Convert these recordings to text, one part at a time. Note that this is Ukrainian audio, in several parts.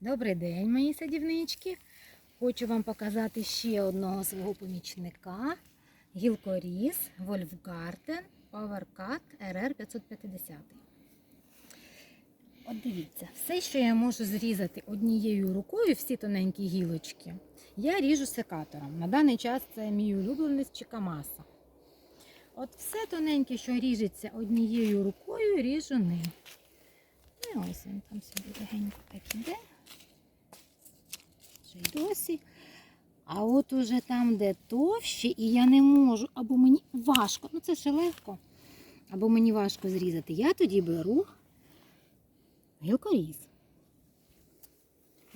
Добрий день, мої садівнички. Хочу вам показати ще одного свого помічника. Гілкоріз Вольфгартен PowerCut RR 550. От дивіться, все, що я можу зрізати однією рукою, всі тоненькі гілочки, я ріжу секатором. На даний час це мій улюбленець Чикамаса. От все тоненьке, що ріжеться однією рукою, ріжу ним. Ось він там собі легенько так іде. Ще й досі. А от уже там, де товще, і я не можу, або мені важко, ну це ще легко, або мені важко зрізати, я тоді беру гілкоріз.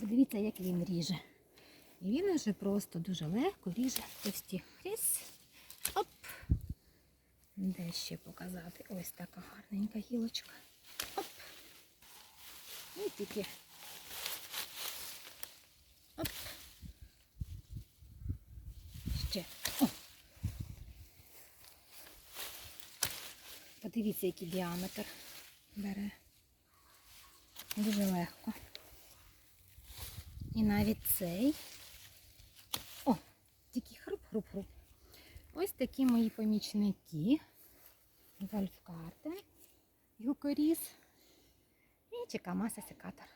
Подивіться, як він ріже. І він уже просто дуже легко ріже товсті хріс. Оп! Де ще показати? Ось така гарненька гілочка. Оп! Тільки. Оп. Ще. О. Подивіться, який діаметр бере. Дуже легко. І навіть цей. О, тільки хруп-хруп-хруп. Ось такі мої помічники. Вольфкартен, Юкоріс Чекамаса секатор.